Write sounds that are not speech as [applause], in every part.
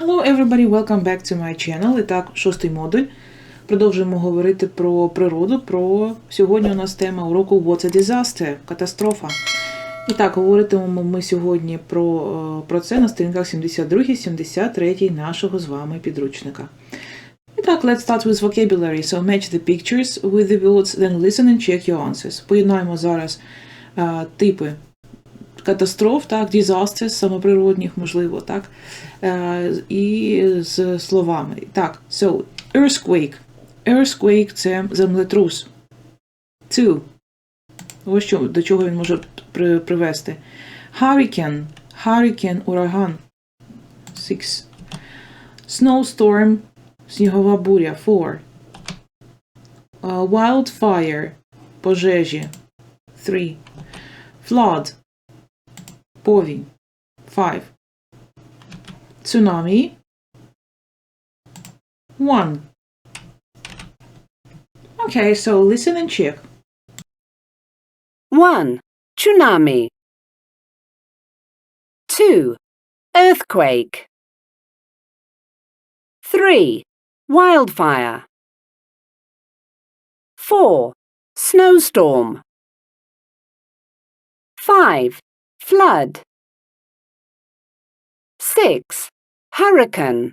Hello everybody, welcome back to my channel. І так, шостий модуль. Продовжуємо говорити про природу. Про сьогодні у нас тема уроку What's a disaster? Катастрофа. І так, говоритимемо ми сьогодні про, е, про це на сторінках 72-73 нашого з вами підручника. І так, let's start with vocabulary. So match the pictures with the words, then listen and check your answers. Поєднаємо зараз е, типи катастроф, так, disasters, самоприродних, можливо, так, е, і з словами. Так, so, earthquake. Earthquake – це землетрус. Two. Ось що, до чого він може при, привести. Hurricane. Hurricane – ураган. Six. Snowstorm – снігова буря. Four. Uh, wildfire – пожежі. Three. Flood – повінь. Five. Tsunami. One. Okay, so listen and check. 1. Tsunami. 2. Earthquake. 3. Wildfire. 4. Snowstorm. 5. Flood. 6. Hurricane.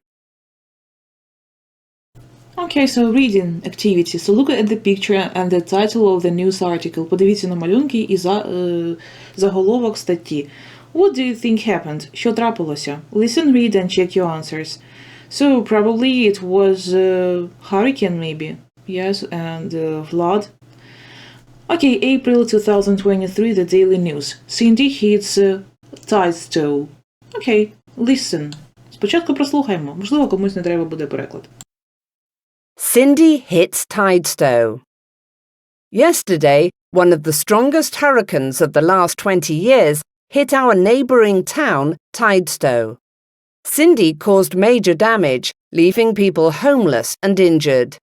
Okay, so reading activity. So look at the picture and the title of the news article. Подивіться на малюнки і за, е, заголовок статті. What do you think happened? Що трапилося? Listen, read and check your answers. So probably it was a hurricane maybe. Yes, and uh, flood. Okay, April 2023, the Daily News. Cindy hits uh, Tidestone. Окей, listen. Спочатку прослухаємо. Можливо, комусь не треба буде переклад. Cindy hits Tidestow. Yesterday, one of the strongest hurricanes of the last 20 years hit our neighbouring town, Tidestow. Cindy caused major damage, leaving people homeless and injured.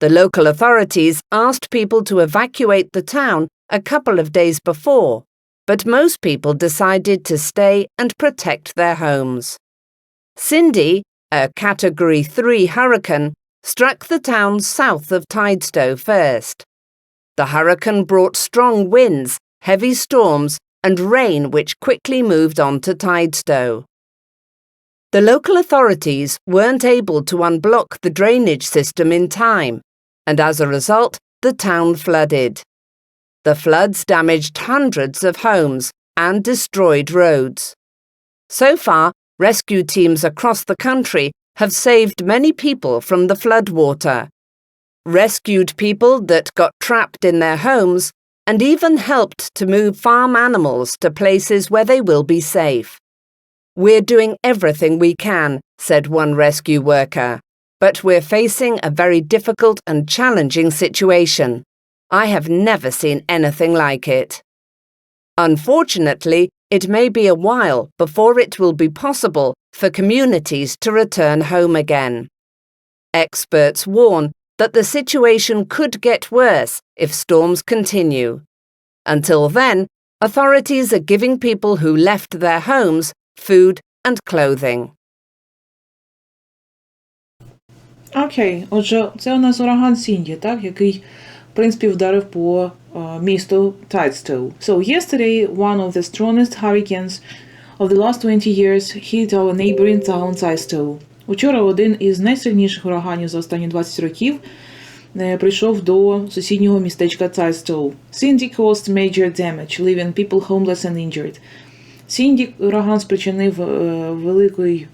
The local authorities asked people to evacuate the town a couple of days before, but most people decided to stay and protect their homes. Cindy, a Category 3 hurricane, struck the town south of Tidestow first. The hurricane brought strong winds, heavy storms, and rain which quickly moved on to Tidestow. The local authorities weren't able to unblock the drainage system in time, and as a result, the town flooded. The floods damaged hundreds of homes and destroyed roads. So far, rescue teams across the country have saved many people from the floodwater, rescued people that got trapped in their homes, and even helped to move farm animals to places where they will be safe. We're doing everything we can, said one rescue worker, but we're facing a very difficult and challenging situation. I have never seen anything like it. Unfortunately, it may be a while before it will be possible for communities to return home again. Experts warn that the situation could get worse if storms continue. Until then, authorities are giving people who left their homes food and clothing. Окей, отже, це у нас ураган Сінді, так, який, в принципі, вдарив по е, місту Tidestone. So, yesterday, one of the strongest hurricanes of the last 20 years hit our neighboring town Tidestone. Учора один із найсильніших ураганів за останні 20 років е, прийшов до сусіднього містечка Tidestone. Cindy caused major damage, leaving people homeless and injured. Сінді ураган спричинив е, великий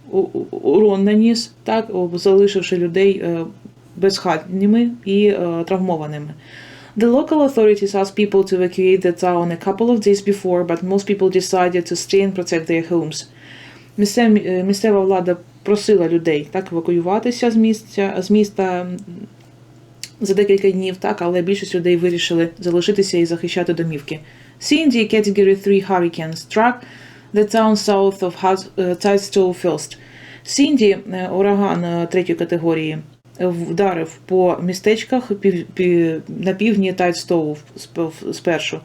урон наніс, так, залишивши людей е, безхатніми і е, травмованими. The local authorities asked people to evacuate the town a couple of days before, but most people decided to stay and protect their homes. Місцева влада просила людей так евакуюватися з місця з міста за декілька днів, так, але більшість людей вирішили залишитися і захищати домівки. Cindy Category 3 Hurricane struck the town south of е, Tidestone first. Е, ураган е, третьої категорії, е, вдарив по містечках на півдні сп- спершу.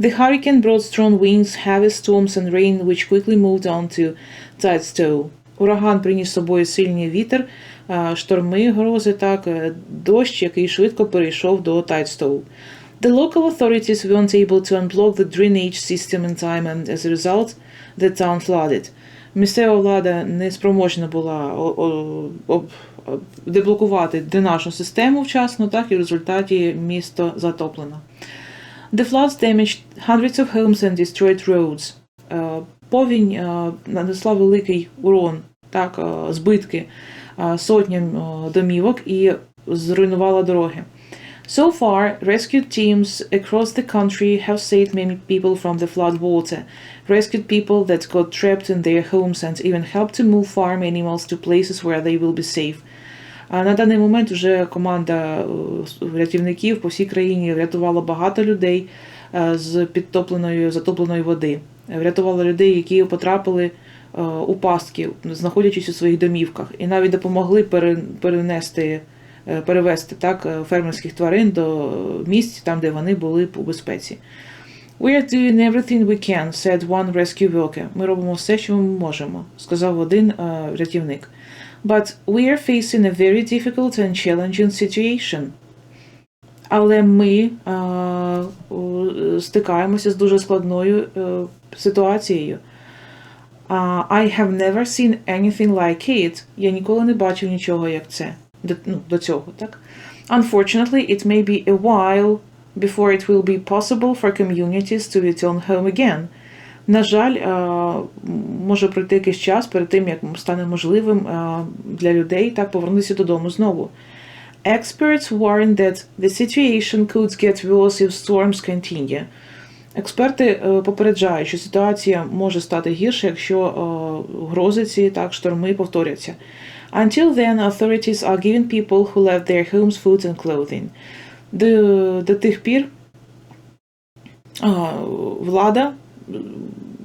The hurricane brought strong winds, heavy storms and rain which quickly moved on to Tidestone. Ураган приніс з собою сильний вітер, е, шторми, грози, так, е, дощ, який швидко перейшов до Тайдстоу. The local authorities weren't able to unblock the drainage system in time and as a result the town flooded. Місцева влада не спроможна була деблокувати дренажну систему вчасно, так і в результаті місто затоплено. The floods damaged hundreds of homes and destroyed roads. Е, Повінь е, нанесла великий урон, так, е, збитки сотням домівок і зруйнувала дороги. So far, rescue teams across the country have saved many people from the flood water, rescued people that got trapped in their homes and even helped to move farm animals to places where they will be safe. А на даний момент вже команда е, рятівників по всій країні врятувала багато людей е, з підтопленої затопленої води. Врятувала людей, які потрапили е, у пастки, знаходячись у своїх домівках, і навіть допомогли перенести, перевести так е, фермерських тварин до місць, там, де вони були у безпеці. We are doing everything we can, said one rescue worker. Ми робимо все, що ми можемо, сказав один е, рятівник. But we are facing a very difficult and challenging situation. Але ми е, у- стикаємося з дуже складною е, ситуацією. Uh, I have never seen anything like it. Я ніколи не бачив нічого як це. До, ну, до цього, так? Unfortunately, it may be a while before it will be possible for communities to return home again. На жаль, е, може пройти якийсь час перед тим, як стане можливим е, для людей так повернутися додому знову. Experts warn that the situation could get worse if storms continue. Експерти е, попереджають, що ситуація може стати гірше, якщо грози ці так шторми повторяться. Until then, authorities are giving people who left their homes food and clothing. До, до тих пір а, влада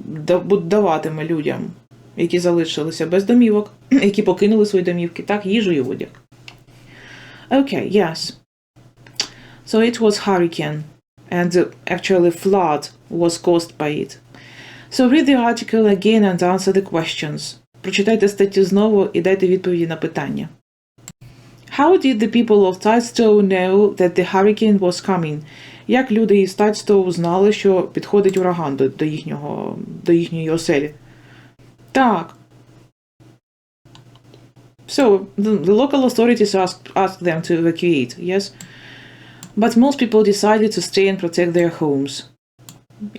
да- бу- даватиме людям, які залишилися без домівок, [clears throat] які покинули свої домівки, так, їжу і одяг. Okay, yes. So it was hurricane, and uh, actually flood was caused by it. So read the article again and answer the questions. Прочитайте статтю знову і дайте відповіді на питання. How did the people of Tidstow know that the hurricane was coming? Як люди із Tidstow знали, що підходить ураган до, до, їхнього, до їхньої оселі? Так. So, the, local authorities asked, asked them to evacuate, yes? But most people decided to stay and protect their homes.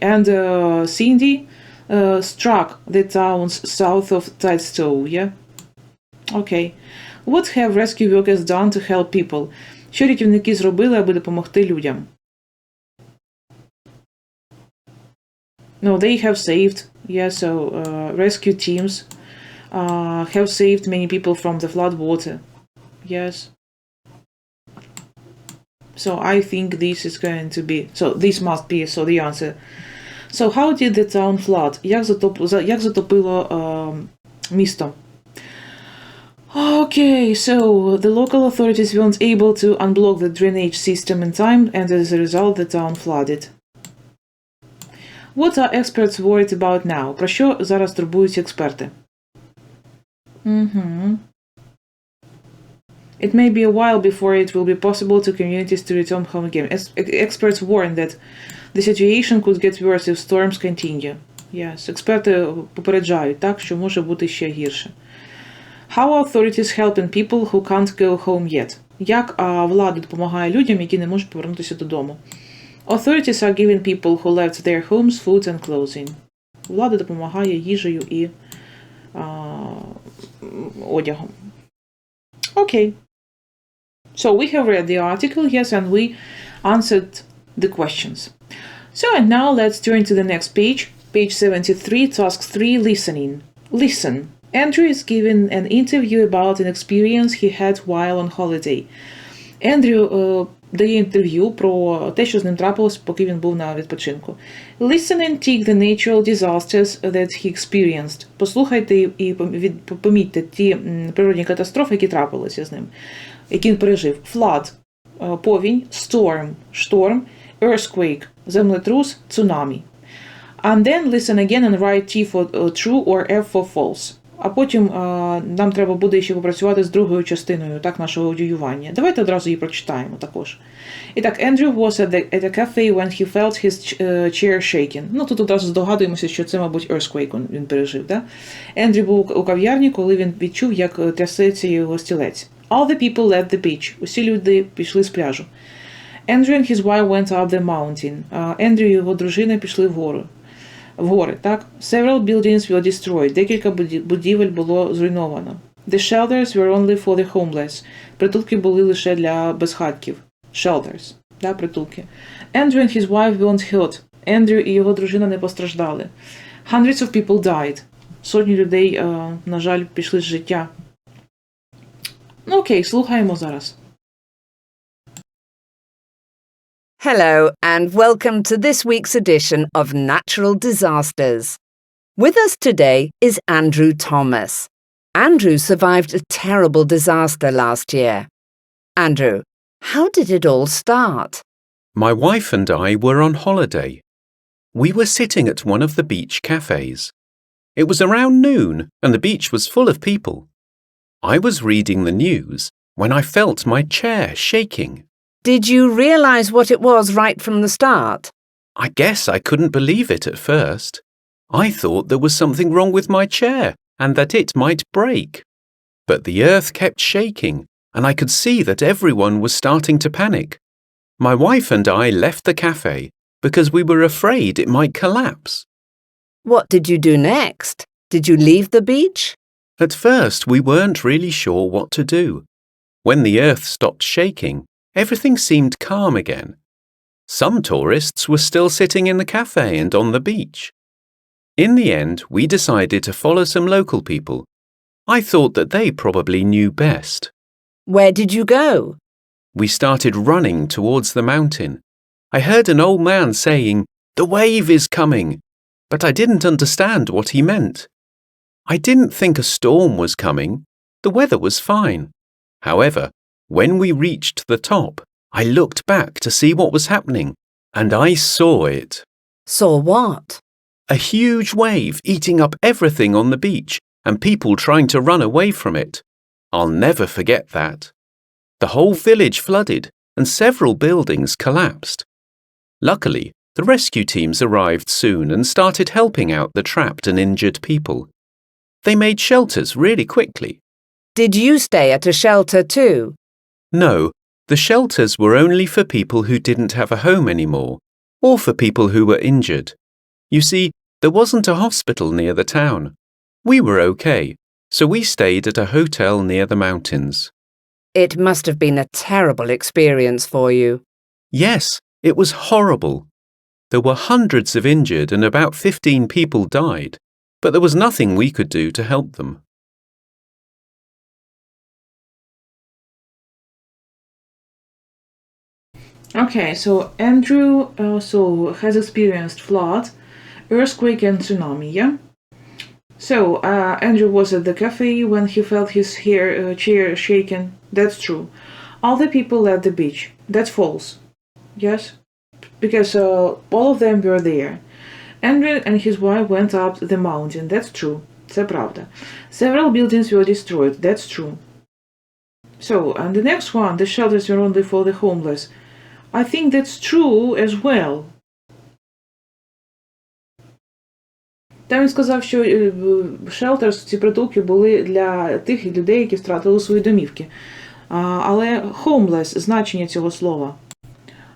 And uh, Cindy uh, struck the towns south of Tidstow, yeah? Okay. What have rescue workers done to help people? Що рятівники зробили, аби допомогти людям? No, they have saved, yeah, so uh, rescue teams uh, have saved many people from the flood water. Yes. So I think this is going to be. So this must be. So the answer. So how did the town flood? Як, затоп, за- як затопило um, місто? Okay, so the local authorities weren't able to unblock the drainage system in time, and as a result, the town flooded. What are experts worried about now? Про що зараз турбуються експерти? Mm-hmm. It may be a while before it will be possible to communities to return home again. Ex- experts warn that the situation could get worse if storms continue. Yes, експерти попереджають так, що може бути ще гірше. How authorities helping people who can't go home yet? Як а, влада допомагає людям, які не можуть повернутися додому? Authorities are giving people who left their homes food and clothing. Влада допомагає їжею і а, одягом. Okay. So we have read the article, yes, and we answered the questions. So and now let's turn to the next page, page 73, task 3, listening. Listen. Andrew is given an interview about an experience he had while on holiday. Ендрю е, дає інтерв'ю про те, що з ним трапилось, поки він був на відпочинку. Listen and take the natural disasters that he experienced. Послухайте і- помітьте ті природні катастрофи, які трапилися з ним, які він пережив. Flood е, – повінь, storm – шторм, earthquake – землетрус, цунамі. And then listen again and write T for uh, true or F for false. а потім а, нам треба буде ще попрацювати з другою частиною так, нашого аудіювання. Давайте одразу її прочитаємо також. І так, Andrew was at the, at a cafe when he felt his uh, chair shaking. Ну, тут одразу здогадуємося, що це, мабуть, earthquake він- пережив. Да? Ендрю був у кав'ярні, коли він відчув, як е, трясеться його стілець. All the people left the beach. Усі люди пішли з пляжу. Andrew and his wife went up the mountain. Ендрю і його дружина пішли вгору. В гори, так? Several buildings were destroyed. Декілька будівель було зруйновано. The shelters were only for the homeless. Притулки були лише для безхатків. Shelters. Да, притулки. Andrew and his wife weren't hurt. Ендрю і його дружина не постраждали. Hundreds of people died. Сотні людей, е, на жаль, пішли з життя. Ну окей, слухаємо зараз. Hello, and welcome to this week's edition of Natural Disasters. With us today is Andrew Thomas. Andrew survived a terrible disaster last year. Andrew, how did it all start? My wife and I were on holiday. We were sitting at one of the beach cafes. It was around noon and the beach was full of people. I was reading the news when I felt my chair shaking. Did you realise what it was right from the start? I guess I couldn't believe it at first. I thought there was something wrong with my chair and that it might break. But the earth kept shaking and I could see that everyone was starting to panic. My wife and I left the cafe because we were afraid it might collapse. What did you do next? Did you leave the beach? At first, we weren't really sure what to do. When the earth stopped shaking, everything seemed calm again. Some tourists were still sitting in the cafe and on the beach. In the end, we decided to follow some local people. I thought that they probably knew best. Where did you go? We started running towards the mountain. I heard an old man saying, The wave is coming, but I didn't understand what he meant. I didn't think a storm was coming. The weather was fine. However, when we reached the top, I looked back to see what was happening, and I saw it. Saw what? A huge wave eating up everything on the beach and people trying to run away from it. I'll never forget that. The whole village flooded and several buildings collapsed. Luckily, the rescue teams arrived soon and started helping out the trapped and injured people. They made shelters really quickly. Did you stay at a shelter too? No, the shelters were only for people who didn't have a home anymore, or for people who were injured. You see, there wasn't a hospital near the town. We were okay, so we stayed at a hotel near the mountains. It must have been a terrible experience for you. Yes, it was horrible. There were hundreds of injured and about 15 people died, but there was nothing we could do to help them. Okay, so Andrew also has experienced flood, earthquake, and tsunami. Yeah. So uh, Andrew was at the cafe when he felt his hair uh, chair shaken. That's true. All the people left the beach. That's false. Yes, because uh, all of them were there. Andrew and his wife went up the mountain. That's true. Це правда. Several buildings were destroyed. That's true. So, and the next one, the shelters were only for the homeless. I think that's true as well. Там він сказав, що е, shelters, ці притулки були для тих людей, які втратили свої домівки. Але homeless – значення цього слова.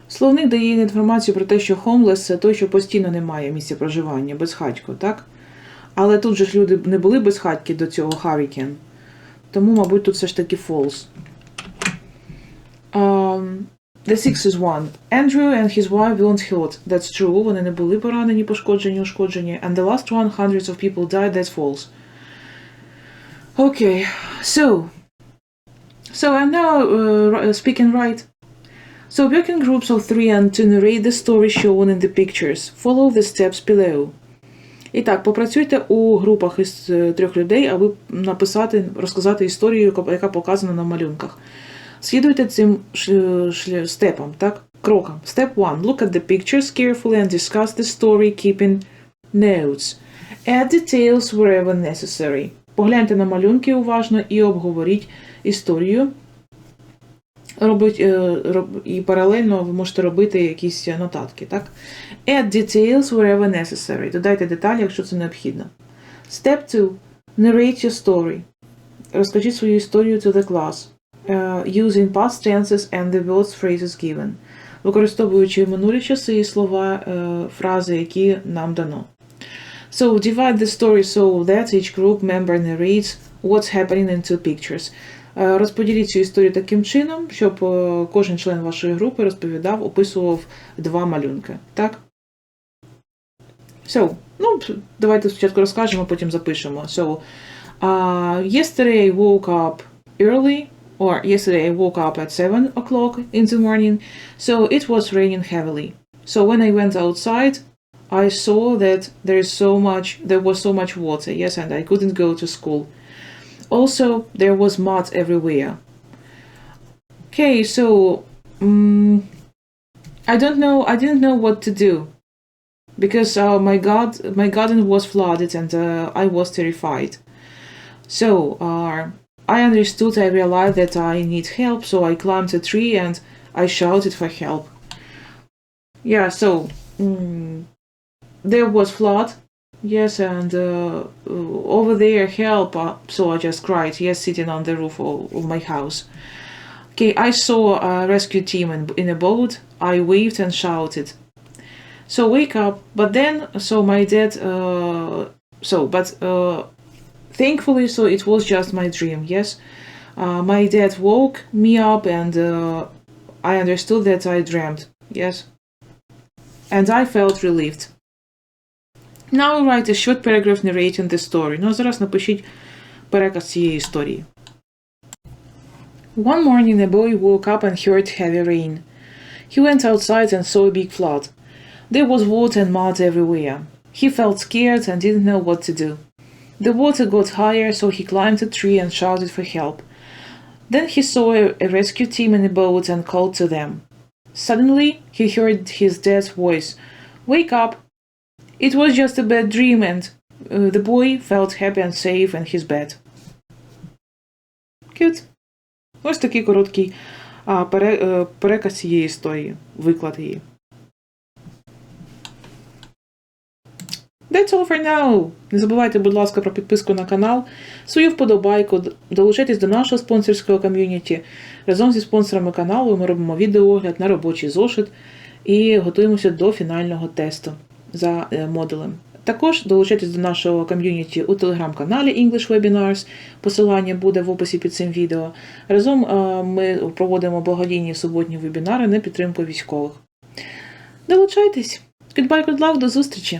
Словник дає інформацію про те, що homeless – це той, що постійно не має місця проживання, безхатько, так? Але тут же ж люди не були безхатьки до цього hurricane. Тому, мабуть, тут все ж таки false. Um, The sixth is one. Andrew and his wife weren't hurt. That's true. Вони не були поранені, пошкоджені, ушкоджені. And the last one, hundreds of people died. That's false. Okay, so. So I'm now uh, ri- speaking right. So work in groups of three and to narrate the story shown in the pictures. Follow the steps below. І так, попрацюйте у групах із е, трьох людей, аби написати, розказати історію, яка- яка показана на малюнках. Слідуйте цим степам, так? Крокам. Step 1. Look at the pictures carefully and discuss the story, keeping notes. Add details wherever necessary. Погляньте на малюнки уважно і обговоріть історію. Робить, е, роб, і паралельно ви можете робити якісь нотатки, так? Add details wherever necessary. Додайте деталі, якщо це необхідно. Step 2. Narrate your story. Розкажіть свою історію to the class. Uh, using past tenses and the words phrases given. Використовуючи минулі часи і слова, е, фрази, які нам дано. So divide the story so that each group member narrates what's happening in two pictures. Е, Розподіліть цю історію таким чином, щоб е, кожен член вашої групи розповідав, описував два малюнки. Так? So, ну, давайте спочатку розкажемо, потім запишемо. So, uh, yesterday woke up early, or yesterday I woke up at 7 o'clock in the morning, so it was raining heavily. So when I went outside, I saw that there is so much, there was so much water, yes, and I couldn't go to school. Also, there was mud everywhere. Okay, so um, I don't know. I didn't know what to do because uh, my god, my garden was flooded, and uh, I was terrified. So uh, I understood. I realized that I need help, so I climbed a tree and I shouted for help. Yeah. So. mm there was flood yes and uh, uh, over there help uh, so i just cried yes sitting on the roof of, of my house okay i saw a rescue team in, in a boat i waved and shouted so wake up but then so my dad uh, so but uh, thankfully so it was just my dream yes uh, my dad woke me up and uh, i understood that i dreamt yes and i felt relieved Now write a short paragraph narrating the story. Ну, а зараз напишіть переказ цієї історії. One morning a boy woke up and heard heavy rain. He went outside and saw a big flood. There was water and mud everywhere. He felt scared and didn't know what to do. The water got higher, so he climbed a tree and shouted for help. Then he saw a, a rescue team in a boat and called to them. Suddenly, he heard his dad's voice Wake up! It was just a bad dream, and uh, the boy felt happy and safe in his bed. Cute. Ось такий короткий а, пере, е, переказ цієї історії, виклад її. That's all for now. Не забувайте, будь ласка, про підписку на канал, свою вподобайку, долучайтесь до нашого спонсорського ком'юніті. Разом зі спонсорами каналу ми робимо відеоогляд на робочий зошит і готуємося до фінального тесту за е, модулем. Також долучайтесь до нашого ком'юніті у телеграм-каналі English Webinars. Посилання буде в описі під цим відео. Разом е, ми проводимо благодійні суботні вебінари на підтримку військових. Долучайтесь! Goodbye, good luck, до зустрічі!